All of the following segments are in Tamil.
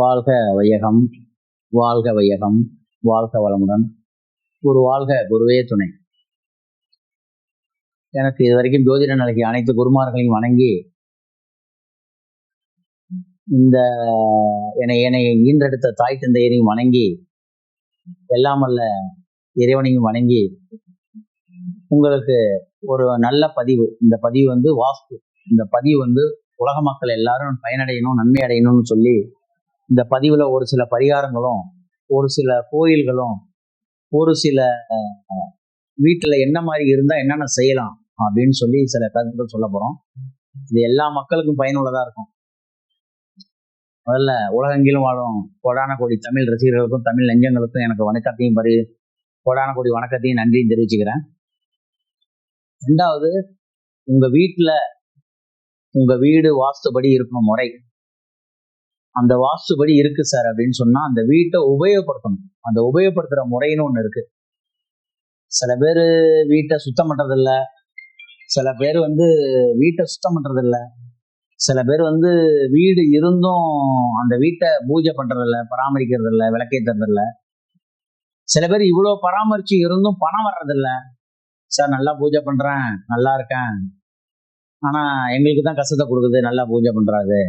வாழ்க வையகம் வாழ்க வையகம் வாழ்க வளமுடன். ஒரு வாழ்க குருவே துணை. எனக்கு இதுவரைக்கும் ஜோதிட நிலைக்கு அனைத்து குருமார்களையும் வணங்கி இந்த என்னை என்னை ஈன்றெடுத்த தாய் தந்தையரையும் வணங்கி எல்லாம் அல்ல இறைவனையும் வணங்கி உங்களுக்கு ஒரு நல்ல பதிவு. இந்த பதிவு வந்து வாஸ்து. இந்த பதிவு வந்து உலக மக்கள் எல்லாரும் பயனடையணும் நன்மை அடையணும்னு சொல்லி இந்த பதிவுல ஒரு சில பரிகாரங்களும் ஒரு சில கோயில்களும் ஒரு சில அஹ், வீட்டுல என்ன மாதிரி இருந்தா என்னென்ன செய்யலாம் அப்படின்னு சொல்லி சில கருத்துக்கள் சொல்ல போறோம். இது எல்லா மக்களுக்கும் பயனுள்ளதா இருக்கும். முதல்ல உலகெங்கிலும் வாழும் கோடான கோடி தமிழ் ரசிகர்களுக்கும் தமிழ் நெஞ்சங்களுக்கும் எனக்கு வணக்கத்தையும் பரி கோடான கோடி வணக்கத்தையும் நன்றியும் தெரிவிச்சுக்கிறேன். ரெண்டாவது உங்க வீட்டுல உங்க வீடு வாஸ்துபடி இருக்கும் முறை. அந்த வாஸ்துபடி இருக்கு சார் அப்படின்னு சொன்னா அந்த வீட்டை உபயோகப்படுத்தணும். அந்த உபயோகப்படுத்துற முறைன்னு ஒண்ணு இருக்கு. சில பேர் வீட்டை சுத்தம் பண்றதில்ல. சில பேர் வந்து வீட்டை சுத்தம் பண்றதில்ல. சில பேர் வந்து வீடு இருந்தும் அந்த வீட்டை பூஜை பண்றதில்ல பராமரிக்கிறதில்ல பராமரிக்கிறது சில பேர் இவ்வளவு பராமரிச்சு இருந்தும் பணம் வர்றதில்ல. சார் நல்லா பூஜை பண்றேன் நல்லா இருக்கேன். ஆனா எங்களுக்கு தான் கஷ்டத்தை கொடுக்குது நல்லா பூஜை பண்றாரு.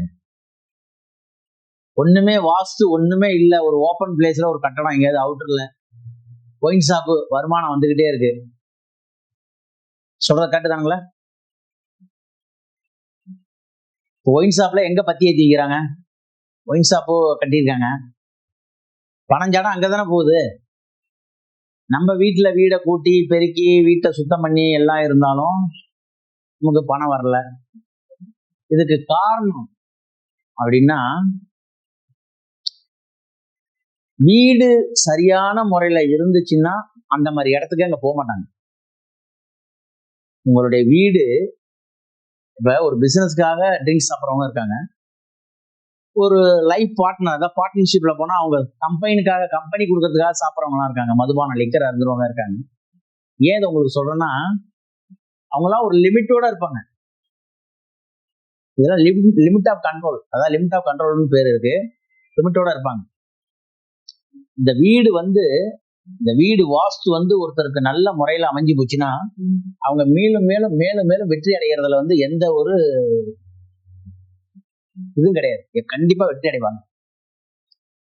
ஒண்ணுமே வாஸ்து ஒண்ணுமே இல்ல. ஒரு ஓப்பன் பிளேஸ்ல ஒரு கட்டடம் எங்கேயாவது அவுட்டர்ல ஒயின் ஷாப்பு வருமானம் வந்துகிட்டே இருக்கு. சொல்றத கேட்டுதானுங்களா ஒயின் ஷாப்ல எங்க பத்தி ஏற்றிக்கிறாங்க ஒயின் ஷாப்பு கட்டியிருக்காங்க. பணம் அங்கே அங்கதானே போகுது. நம்ம வீட்டுல வீடை கூட்டி பெருக்கி வீட்டை சுத்தம் பண்ணி எல்லாம் இருந்தாலும் நமக்கு பணம் வரல. இதுக்கு காரணம் அப்படின்னா வீடு சரியான முறையில இருந்துச்சுன்னா அந்த மாதிரி இடத்துக்கு அங்க போக மாட்டாங்க. உங்களுடைய வீடு இப்ப ஒரு பிசினஸ்க்காக ட்ரிங்க்ஸ் சாப்பிட்றவங்க இருக்காங்க. ஒரு லைஃப் பார்ட்னர் அதாவது பார்ட்னர்ஷிப்ல போனா அவங்க கம்பெனிக்காக கம்பெனி கொடுக்கறதுக்காக சாப்பிட்றவங்களாம் இருக்காங்க. மதுபான லிக்கர் அருந்துறவங்க இருக்காங்க. ஏன் இதை உங்களுக்கு சொல்றேன்னா அவங்களாம் ஒரு லிமிட்டோட இருப்பாங்க. இதெல்லாம் லிமிட் லிமிட் ஆஃப் கண்ட்ரோல் அதாவது லிமிட் ஆஃப் கண்ட்ரோல்னு பேர் இருக்கு. லிமிட்டோட இருப்பாங்க. இந்த வீடு வந்து இந்த வீடு வாஸ்து வந்து ஒருத்தருக்கு நல்ல முறையில அமைஞ்சு போச்சுன்னா அவங்க மேலும் மேலும் மேலும் மேலும் வெற்றி அடைகிறதுல வந்து எந்த ஒரு இதுவும் கிடையாது. கண்டிப்பா வெற்றி அடைவாங்க.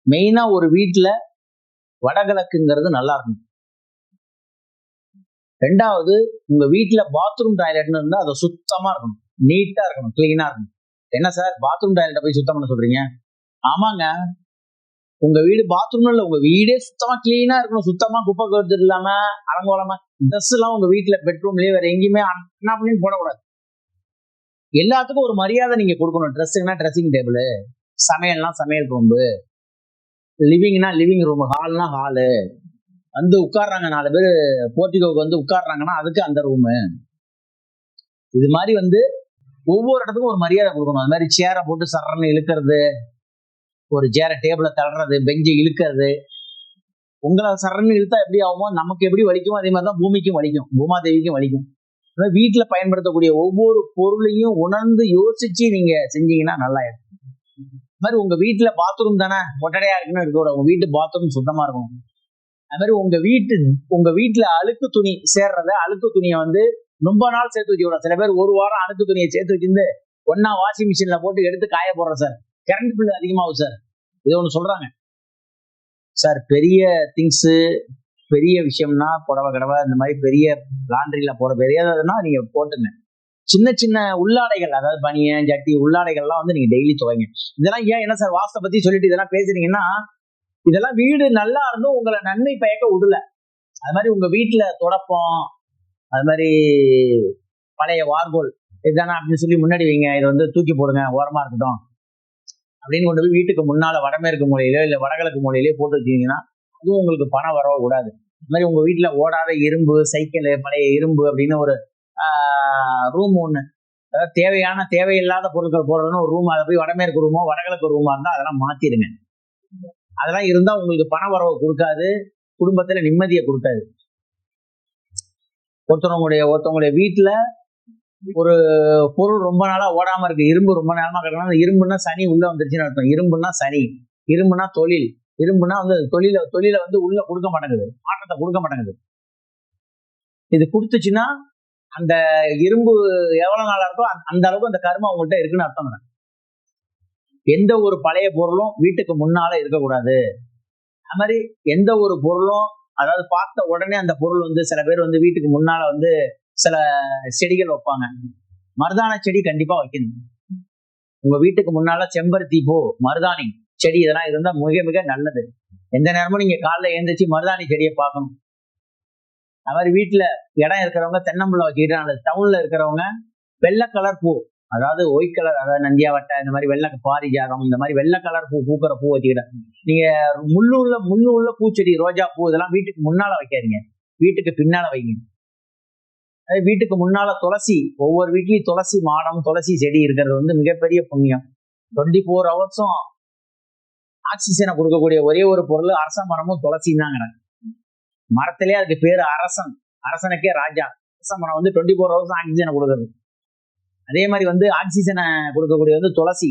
மெயினா ஒரு வீட்டுல வடகிழக்குங்கிறது நல்லா இருக்கும். ரெண்டாவது உங்க வீட்டுல பாத்ரூம் டாய்லெட்னு இருந்தா அது சுத்தமா இருக்கணும். நீட்டா இருக்கணும் கிளீனா இருக்கணும். என்ன சார்? பாத்ரூம் டாய்லெட்டை போய் சுத்தம் பண்ண சொல்றீங்க? ஆமாங்க. உங்க வீடு பாத்ரூம்ல இல்ல உங்க வீடே சுத்தமா கிளீனா இருக்கணும். சுத்தமா குப்பை கருத்து இல்லாம அலங்கோலமா ட்ரெஸ் எல்லாம் உங்க வீட்டுல பெட்ரூம்லயே வேற எங்கேயுமே என்ன பண்ணி போடக்கூடாது. எல்லாத்துக்கும் ஒரு மரியாதை நீங்க கொடுக்கணும். ட்ரெஸ்ஸுங்கன்னா ட்ரெஸ்ஸிங் டேபிள் சமையல்னா சமையல் ரூம்பு லிவிங்னா லிவிங் ரூம் ஹால்னா ஹாலு வந்து உட்கார்றாங்க நாலு பேர் போர்ட்டிகோக்கு வந்து உட்கார்றாங்கன்னா அதுக்கு அந்த ரூமு இது மாதிரி வந்து ஒவ்வொரு இடத்துக்கும் ஒரு மரியாதை கொடுக்கணும். அது மாதிரி சேரை போட்டு சரன்னு இழுக்கிறது ஒரு சேர டேபிள தள்ளுறது பெஞ்சை இழுக்கிறது. உங்களை சரன்னு இழுத்தா எப்படி ஆகுமோ நமக்கு எப்படி வலிக்குமோ அதே மாதிரி தான் பூமிக்கும் வலிக்கும். பூமாதேவிக்கும் வலிக்கும். அதாவது வீட்டுல பயன்படுத்தக்கூடிய ஒவ்வொரு பொருளையும் உணர்ந்து யோசிச்சு நீங்க செஞ்சீங்கன்னா நல்லா இருக்கும் அது மாதிரி உங்க வீட்டுல பாத்ரூம் தானே ஒட்டடையா இருக்குன்னு இருக்க உங்க வீட்டு பாத்ரூம் சுத்தமா இருக்கும் அது மாதிரி உங்க வீட்டு உங்க வீட்டுல அழுக்கு துணி சேர்றத அழுக்கு துணியை வந்து ரொம்ப நாள் சேர்த்து வைக்க சில பேர் ஒரு வாரம் அழுக்கு துணியை சேர்த்து வச்சிருந்து ஒன்னா வாஷிங் மிஷின்ல போட்டு எடுத்து காய போடுறோம் சார் கரண்ட் பில் அதிகமாகும் சார் இது ஒன்று சொல்றாங்க. சார் பெரிய திங்ஸு பெரிய விஷயம்னா புடவை கடவை இந்த மாதிரி பெரிய லாண்ட்ரியில் போற பெரியதுன்னா நீங்க போட்டுங்க. சின்ன சின்ன உள்ளாடைகள் அதாவது பனியன் ஜட்டி உள்ளாடைகள்லாம் வந்து நீங்க டெய்லி துவைங்க. இதெல்லாம் ஏன் என்ன சார் வாஸ்தை பத்தி சொல்லிட்டு இதெல்லாம் பேசுறீங்கன்னா இதெல்லாம் வீடு நல்லா இருந்தும் உங்களை நன்மை பயக்க விடல. அது மாதிரி உங்க வீட்டுல தொடப்பம் அது மாதிரி பழைய வார்கோல் இதுதானே அப்படின்னு சொல்லி முன்னாடி வைங்க. இதை வந்து தூக்கி போடுங்க ஓரமா இருக்கட்டும். அப்படின்னு கொண்டு போய் வீட்டுக்கு முன்னால வடமேற்கு மூலையிலோ இல்லை வடகிழக்கு மூலையிலோ போட்டு வச்சீங்கன்னா அதுவும் உங்களுக்கு பணம் வரவ கூடாது. இந்த மாதிரி உங்க வீட்டுல ஓடாத இரும்பு சைக்கிள் பழைய இரும்பு அப்படின்னு ஒரு ரூம் ஒண்ணு. அதாவது தேவையான தேவையில்லாத பொருட்கள் போடுறதுன்னு ஒரு ரூம் அதை போய் வடமேற்கு ரூமோ வடகிழக்கு ரூமா இருந்தா அதெல்லாம் மாத்திருங்க அதெல்லாம் இருந்தா உங்களுக்கு பண வரவு கொடுக்காது குடும்பத்துல நிம்மதியை கொடுக்காது. ஒருத்தவங்களுடைய ஒருத்தவங்களுடைய வீட்டுல ஒரு பொருள் ரொம்ப நாளா ஓடாம இருக்கு. இரும்பு ரொம்ப நேரமா கிடக்கணும் இரும்புன்னா சனி உள்ள வந்துருச்சுன்னு அர்த்தம். இரும்புன்னா சனி இரும்புனா தொழில் இரும்புனா வந்து தொழில தொழில வந்து உள்ள கொடுக்க மாட்டேங்குது. மாற்றத்தை கொடுக்க மாட்டேங்குது. இது கொடுத்துச்சுன்னா அந்த இரும்பு எவ்வளவு நாளா இருக்கோ அந்த- அளவுக்கு அந்த கருமை உங்கள்கிட்ட இருக்குன்னு அர்த்தம் எந்த ஒரு பழைய பொருளும் வீட்டுக்கு முன்னால இருக்கக்கூடாது. அது மாதிரி எந்த ஒரு பொருளும் அதாவது பார்த்த உடனே அந்த பொருள் வந்து சில பேர் வந்து வீட்டுக்கு முன்னால வந்து சில செடிகள் வைப்பாங்க. மருதான செடி கண்டிப்பா வைக்கணும். உங்க வீட்டுக்கு முன்னால செம்பருத்தி பூ மருதாணி செடி இதெல்லாம் இருந்தா மிக மிக நல்லது. எந்த நேரமும் நீங்க காலைல எழுந்திரிச்சு மருதாணி செடியை பார்க்கணும். அது மாதிரி வீட்டுல இடம் இருக்கிறவங்க தென்னம்புள்ள வச்சுக்கிட்டு நல்லது டவுன்ல இருக்கிறவங்க வெள்ளை கலர் பூ அதாவது ஒயிட் கலர் அதாவது நந்தியாவட்டை இந்த மாதிரி வெள்ளை பாரிஜாதம் இந்த மாதிரி வெள்ளை கலர் பூ பூக்கிற பூ வச்சுக்கிட்டேன் நீங்க முள்ளு உள்ள முள்ளு உள்ள பூச்செடி ரோஜா பூ இதெல்லாம் வீட்டுக்கு முன்னால வைக்காதீங்க. வீட்டுக்கு பின்னால வைங்க. வீட்டுக்கு முன்னால துளசி ஒவ்வொரு வீட்லயும் துளசி மாடம் துளசி செடி இருக்கிறது வந்து மிகப்பெரிய புண்ணியம். டுவெண்ட்டி ஃபோர் ஹவர்ஸும் ஆக்சிஜனை கொடுக்கக்கூடிய ஒரே ஒரு பொருள் அரச மரமும் துளசியும் தாங்கிறேன். மரத்திலே அதுக்கு பேரு அரசன். அரசனுக்கே ராஜா. அரச மரம் வந்து டுவெண்ட்டி ஃபோர் ஹவர்ஸ் ஆக்சிஜனை கொடுக்குறது அதே மாதிரி வந்து ஆக்சிஜனை கொடுக்கக்கூடிய வந்து துளசி.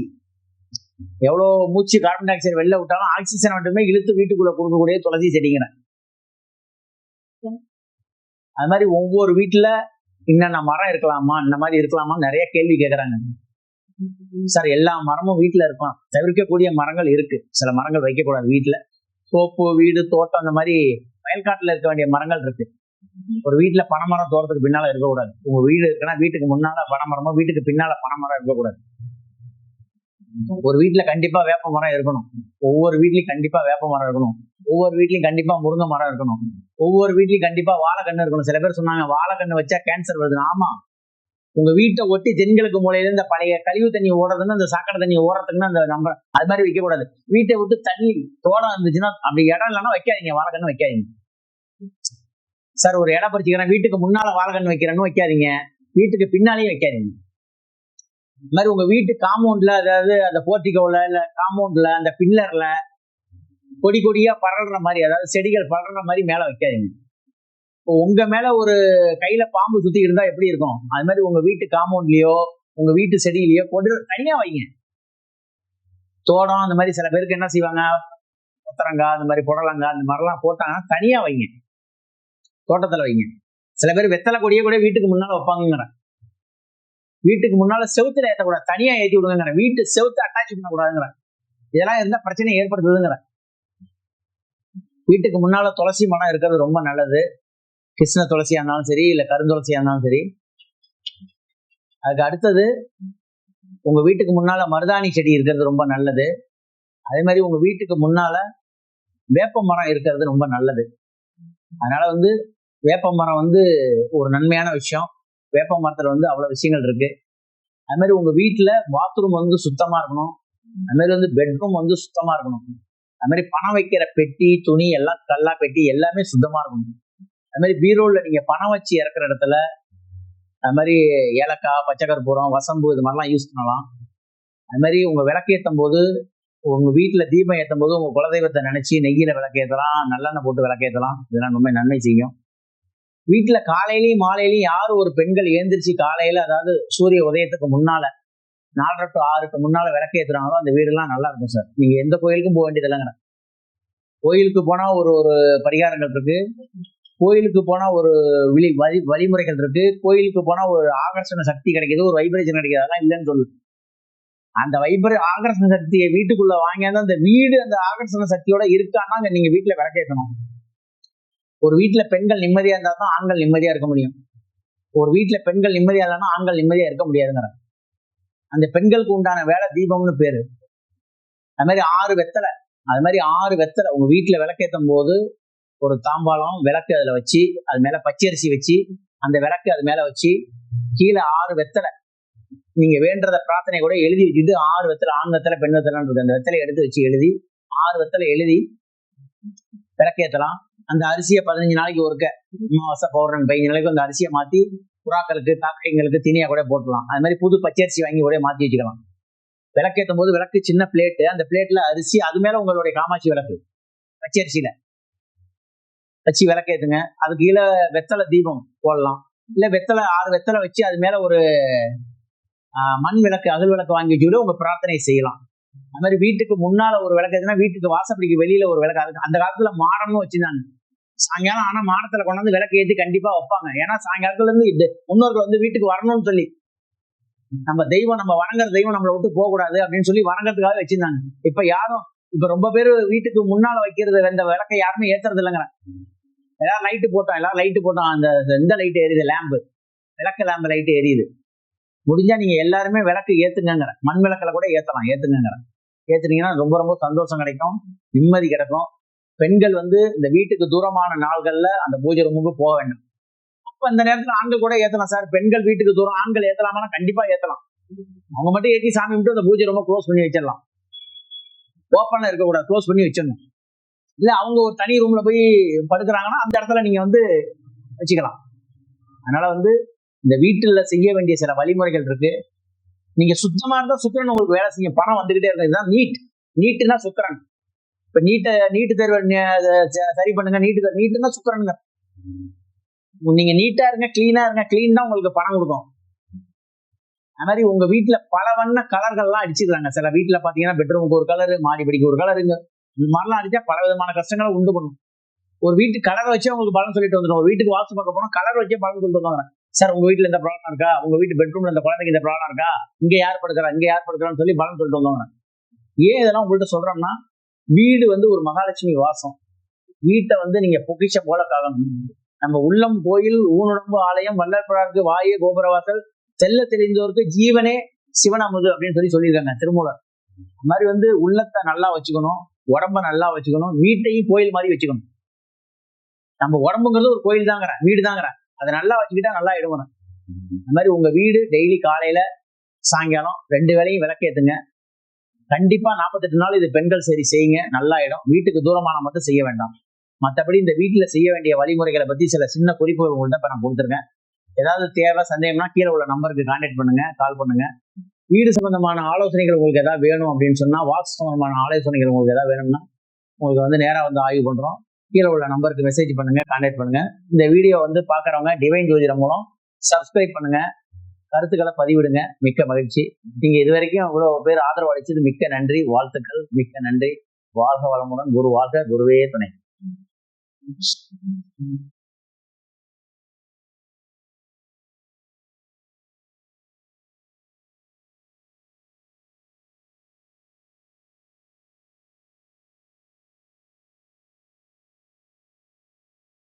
எவ்வளோ மூச்சு கார்பன் டை ஆக்சைடு வெளில விட்டாலும் ஆக்சிஜனை மட்டுமே இழுத்து வீட்டுக்குள்ள கொடுக்கக்கூடிய துளசி செடிங்கிறேன். அது மாதிரி ஒவ்வொரு வீட்டுல என்னென்ன மரம் இருக்கலாமா? இந்த மாதிரி இருக்கலாமா நிறைய கேள்வி கேட்கறாங்க சார் எல்லா மரமும் வீட்டுல இருப்பான் தவிர்க்கக்கூடிய மரங்கள் இருக்கு. சில மரங்கள் வைக்கக்கூடாது வீட்டுல. சோப்பு வீடு தோட்டம் அந்த மாதிரி வயல்காட்டுல இருக்க வேண்டிய மரங்கள் இருக்கு. ஒரு வீட்டுல பனைமரம் தோட்டத்துக்கு பின்னால இருக்கக்கூடாது. உங்க வீடு இருக்குன்னா வீட்டுக்கு முன்னால பனைமரமோ வீட்டுக்கு பின்னால பனைமரம் இருக்கக்கூடாது. ஒரு வீட்டுல கண்டிப்பா வேப்ப மரம் இருக்கணும். ஒவ்வொரு வீட்லயும் கண்டிப்பா வேப்ப மரம் இருக்கணும். ஒவ்வொரு வீட்லையும் கண்டிப்பா முருங்கை மரம் இருக்கணும். ஒவ்வொரு வீட்லையும் கண்டிப்பா வாழைக்கண்ணு இருக்கணும். சில பேர் சொன்னாங்க வாழைக்கண்ணு வச்சா கேன்சர் வருது ஆமா. உங்க வீட்டை ஒட்டி தென்கிழக்கு மூலையில இந்த பழைய கழிவு தண்ணி ஓடுறதுன்னு அந்த சாக்கடை தண்ணி ஓடுறதுக்குன்னு அந்த நம்ம அது மாதிரி வைக்க கூடாது. வீட்டை விட்டு தள்ளி தோடம் இருந்துச்சுன்னா அப்படி இடம் இல்லைன்னா வைக்காதீங்க. வாழைக்கண்ணு வைக்காதீங்க. சார் ஒரு இடம் பறிச்சுக்கிறேன் வீட்டுக்கு முன்னால வாழைக்கண்ணு வைக்கிறேன்னு வைக்காதீங்க. வீட்டுக்கு பின்னாலேயும் வைக்காதீங்க. இந்த மாதிரி உங்க வீட்டு காம்பவுண்ட்ல அதாவது அந்த போர்ட்டிகோல இல்ல காம்பவுண்ட்ல அந்த பில்லர்ல கொடி கொடியா பரல்ற மாதிரி அதாவது செடிகள் பரல்ற மாதிரி மேல வைக்காதீங்க. இப்போ உங்க மேல ஒரு கையில பாம்பு சுத்தி இருந்தா எப்படி இருக்கும்? அது மாதிரி உங்க வீட்டு காம்பவுண்ட்லயோ உங்க வீட்டு செடியிலயோ கொண்டு தனியா வைங்க. தோடம் அந்த மாதிரி சில பேருக்கு என்ன செய்வாங்க? கொத்தரங்காய் அந்த மாதிரி புடலங்காய் அந்த மாதிரிலாம் போட்டாங்கன்னா தனியா வைங்க. தோட்டத்துல வைங்க. சில பேர் வெத்தலை கொடியே கூட வீட்டுக்கு முன்னால வைப்பாங்கிறேன் வீட்டுக்கு முன்னால செவுத்துல ஏற்றக்கூடாது தனியா ஏற்றி விடுங்கிறேன் வீட்டு செவுத்து அட்டாச் பண்ணக்கூடாதுங்கிறேன் இதெல்லாம் எந்த பிரச்சனையும் ஏற்படுத்துதுங்கிறேன் வீட்டுக்கு முன்னால துளசி மரம் இருக்கிறது ரொம்ப நல்லது. கிருஷ்ண துளசியா இருந்தாலும் சரி இல்ல கருந்துளசியா இருந்தாலும் சரி. அதுக்கு அடுத்தது உங்க வீட்டுக்கு முன்னால மருதாணி செடி இருக்கிறது ரொம்ப நல்லது. அதே மாதிரி உங்க வீட்டுக்கு முன்னால வேப்ப மரம் இருக்கிறது ரொம்ப நல்லது. அதனால வந்து வேப்ப மரம் வந்து ஒரு நன்மையான விஷயம். வேப்ப மரத்துல வந்து அவ்வளவு விஷயங்கள் இருக்கு. அது மாதிரி உங்க வீட்டுல பாத்ரூம் வந்து சுத்தமா இருக்கணும். அது மாதிரி வந்து பெட்ரூம் வந்து சுத்தமா இருக்கணும். அது மாதிரி பணம் வைக்கிற பெட்டி துணி எல்லாம் கல்லா பெட்டி எல்லாமே சுத்தமா இருக்கணும். அது மாதிரி பீரோல நீங்க பணம் வச்சு இறக்குற இடத்துல அது மாதிரி ஏலக்காய் பச்சை கற்பூரம் வசம்பு இது மாதிரிலாம் யூஸ் பண்ணலாம். அது மாதிரி உங்க விளக்கேற்றும் போது உங்க வீட்டுல தீபம் ஏற்றும் போது உங்க குலதெய்வத்தை நினைச்சு நெய்யில விளக்கேற்றலாம் நல்லெண்ணெய் போட்டு விளக்கேற்றலாம் இதெல்லாம் ரொம்ப நன்மை செய்யும். வீட்டுல காலையிலையும் மாலையிலையும் யார் ஒரு பெண்கள் ஏந்திரிச்சு காலையில அதாவது சூரிய உதயத்துக்கு முன்னால நாலரை டு ஆறுக்கு முன்னால விளக்கேத்துறாங்களோ அந்த வீடெல்லாம் நல்லா இருக்கும் சார் நீங்க எந்த கோயிலுக்கும் போக வேண்டியது இல்லைங்க கோயிலுக்கு போனா ஒரு ஒரு பரிகாரங்கள் இருக்கு. கோயிலுக்கு போனா ஒரு விழி வழி வழிமுறைகள் இருக்கு. கோயிலுக்கு போனா ஒரு ஆகர்ஷண சக்தி கிடைக்குது ஒரு வைப்ரேஷன் கிடைக்கிது அதெல்லாம் இல்லைன்னு சொல்லு. அந்த வைப்ரே ஆகர்ஷண சக்தியை வீட்டுக்குள்ள வாங்கியாந்து அந்த வீடு அந்த ஆகர்ஷண சக்தியோட இருக்கான்னா அங்க நீங்க வீட்டுல விளக்கேற்றணும் ஒரு வீட்டுல பெண்கள் நிம்மதியா இருந்தா தான் ஆண்கள் நிம்மதியா இருக்க முடியும். ஒரு வீட்டுல பெண்கள் நிம்மதியா இல்லைன்னா ஆண்கள் நிம்மதியா இருக்க முடியாதுங்கிற அந்த பெண்களுக்கு உண்டான வேலை தீபம்னு பேரு. அது மாதிரி ஆறு வெத்தலை. அது மாதிரி ஆறு வெத்தலை. உங்க வீட்டுல விளக்கேற்றும் போது ஒரு தாம்பாளம் விளக்கு அதுல வச்சு அது மேல பச்சரிசி வச்சு அந்த விளக்கு அது மேல வச்சு கீழே ஆறு வெத்தலை. நீங்க வேண்டத பிரார்த்தனை கூட எழுதி வச்சுட்டு ஆறு வெத்தலை ஆண் வெத்தலை பெண் வெத்தலைன்னு இருக்கு. அந்த வெத்தலை எடுத்து வச்சு எழுதி ஆறு வெத்தலை எழுதி விளக்கேற்றலாம் அந்த அரிசியை பதினஞ்சு நாளைக்கு ஒருக்க அமாவாசை பௌர்ணமி பதினஞ்சு நாளைக்கு அந்த அரிசியை மாத்தி புறாக்களுக்கு காக்கைங்களுக்கு தினியா கூட போட்டலாம் அது மாதிரி புது பச்சரிசி வாங்கி கூட மாத்தி வச்சுக்கலாம். விளக்கேற்றும் போது விளக்கு சின்ன பிளேட்டு அந்த பிளேட்ல அரிசி அது மேல உங்களுடைய காமாட்சி விளக்கு. பச்சரிசியில. வச்சு விளக்கேற்றுங்க அதுக்கு கீழே வெத்தலை தீபம் போடலாம். இல்ல வெத்தலை ஆறு வெத்தலை வச்சு அது மேல ஒரு ஆஹ், மண் விளக்கு அகல் விளக்கு வாங்கி வச்சு கூட உங்க பிரார்த்தனை செய்யலாம். அது மாதிரி வீட்டுக்கு முன்னால ஒரு விளக்கு ஏத்துனா வீட்டுக்கு வாசப்படிக்கு வெளியில ஒரு விளக்கு அதுக்கு அந்த காலத்துல மாடம்னு வச்சிருந்தாங்க. சாயங்காலம் ஆனா மாடத்துல கொண்டாந்து விளக்கு ஏத்தி கண்டிப்பா வைப்பாங்க. ஏன்னா சாயங்காலத்துல இருந்து இது முன்னோர்கள் வந்து வீட்டுக்கு வரணும்னு சொல்லி. நம்ம தெய்வம் நம்ம வணங்குற தெய்வம் நம்மளை விட்டு போக கூடாது அப்படின்னு சொல்லி வணங்குறதுக்காக வச்சிருந்தாங்க. இப்ப யாரும் இப்ப ரொம்ப பேர் வீட்டுக்கு முன்னால வைக்கிறது இந்த விளக்கை யாருமே ஏத்துறது இல்லைங்கிற. எல்லாரும் லைட்டு போட்டோம் எல்லாரும் லைட்டு போட்டோம். அந்த இந்த லைட் எரியுது லேம்பு விளக்கு லேம்பு லைட்டு எரியுது. முடிஞ்சா நீங்க எல்லாருமே விளக்கு ஏத்துங்கங்கிற. மண் விளக்கில கூட ஏத்தலாம் ஏத்துங்கங்கிற. ஏத்துனீங்கன்னா ரொம்ப ரொம்ப சந்தோஷம் கிடைக்கும் நிம்மதி கிடைக்கும். பெண்கள் வந்து இந்த வீட்டுக்கு தூரமான நாள்கள்ல அந்த பூஜை ரூமுக்கு போக வேண்டும். அப்ப இந்த நேரத்துல ஆண்கள் கூட ஏத்தலாம் சார். பெண்கள் வீட்டுக்கு தூரம் ஆண்கள் ஏத்தலாமா கண்டிப்பா ஏத்தலாம். அவங்க மட்டும் ஏத்தி சாமி மட்டும் அந்த பூஜை ரொம்ப க்ளோஸ் பண்ணி வச்சிடலாம். ஓப்பன்ல இருக்கக்கூடாது க்ளோஸ் பண்ணி வச்சிடணும். இல்ல அவங்க ஒரு தனி ரூம்ல போய் படுக்கிறாங்கன்னா அந்த இடத்துல நீங்க வந்து வச்சுக்கலாம். அதனால வந்து இந்த வீட்டுல செய்ய வேண்டிய சில வழிமுறைகள் இருக்கு. நீங்க சுத்தமா இருந்தா சுக்கரன் உங்களுக்கு வேலை செய்யும். பணம் வந்துகிட்டே இருக்கு இதுதான் நீட் நீட்டுனா சுக்கரன். இப்ப நீட்டை நீட்டு தேர்வு சரி பண்ணுங்க நீட்டு நீட்டுனா சுக்கரனுங்க. நீங்க நீட்டா இருங்க கிளீனா இருங்க கிளீன் தான் உங்களுக்கு பணம் கொடுக்கும். அது மாதிரி உங்க வீட்டுல பல வண்ண கலர்கள்லாம் அடிச்சிருக்காங்க சில வீட்டுல பாத்தீங்கன்னா பெட்ரூமுக்கு ஒரு கலரு மாடிப்படிக்கு ஒரு கலருங்க இந்த மாதிரிலாம் அடிச்சா பல விதமான கஷ்டங்களை உண்டு பண்ணும். ஒரு வீட்டு கலரை வச்சே உங்களுக்கு பலன் சொல்லிட்டு வந்துடும் ஒரு வீட்டுக்கு வாசல் பார்க்க போனா கலர் வச்சே பலன் சொல்லிட்டு வந்தாங்க சார் உங்க வீட்டுல இந்த ப்ராப்ளம் இருக்கா? உங்க வீட்டு பெட்ரூம்ல இந்த குழந்தைக்கு இந்த ப்ராப்ளம் இருக்கா? இங்க யார் படுக்கிறா? இங்க யார் படுக்கிறான்னு சொல்லி பலன் சொல்லிட்டு வந்தாங்க ஏன் இதெல்லாம் உங்கள்கிட்ட சொல்றோம்னா வீடு வந்து ஒரு மகாலட்சுமி வாசம். வீட்டை வந்து நீங்க பொக்கிஷம் போல காக்கணும். நம்ம உள்ளம் கோயில் ஊனுடம்பு ஆலயம் வல்லற்பழாருக்கு வாய கோபுரவாசல் செல்ல தெரிந்தோருக்கு ஜீவனே சிவனமுது அப்படின்னு சொல்லி சொல்லியிருக்காங்க திருமூலர். அது மாதிரி வந்து உள்ளத்தை நல்லா வச்சுக்கணும் உடம்ப நல்லா வச்சுக்கணும் வீட்டையும் கோயில் மாதிரி வச்சுக்கணும். நம்ம உடம்புங்கிறது ஒரு கோயில் தாங்கிறேன் வீடு தாங்கிறேன். அதை நல்லா வச்சுக்கிட்டா நல்லா இடுவணும் அந்த மாதிரி உங்க வீடு டெய்லி காலையில சாயங்காலம் ரெண்டு வேளையும் விளக்கேத்துங்க கண்டிப்பா நாற்பத்தெட்டு நாள் இது பெண்கள் சரி செய்யுங்க நல்லா இடம் வீட்டுக்கு தூரமான மட்டும் செய்ய வேண்டாம். மற்றபடி இந்த வீட்டில் செய்ய வேண்டிய வழிமுறைகளை பத்தி சில சின்ன குறிப்புகள் உங்கள்கிட்ட இப்ப நான் கொடுத்துருக்கேன். ஏதாவது தேவை சந்தேகம்னா கீழே உள்ள நம்பருக்கு கான்டாக்ட் பண்ணுங்க கால் பண்ணுங்க. வீடு சம்பந்தமான ஆலோசனைகள் உங்களுக்கு ஏதாவது வேணும் அப்படின்னு சொன்னா வாஸ்து சம்பந்தமான ஆலோசனைகள் உங்களுக்கு ஏதாவது வேணும்னா உங்களுக்கு வந்து நேராக வந்து ஆய்வு பண்றோம். கீழே உள்ள நம்பருக்கு மெசேஜ் பண்ணுங்க கான்டாக்ட் பண்ணுங்க. இந்த வீடியோ வந்து பாக்குறவங்க டிவைன் ஜோதிடம் மூலம் சப்ஸ்கிரைப் பண்ணுங்க. கருத்துக்களை பதிவிடுங்க. மிக்க மகிழ்ச்சி. நீங்க இது வரைக்கும் இவ்வளவு பேர் ஆதரவு அளிச்சது மிக்க நன்றி. வாழ்த்துக்கள். மிக்க நன்றி. வாழ்க வளமுடன். குரு வாழ்க. குருவே துணை.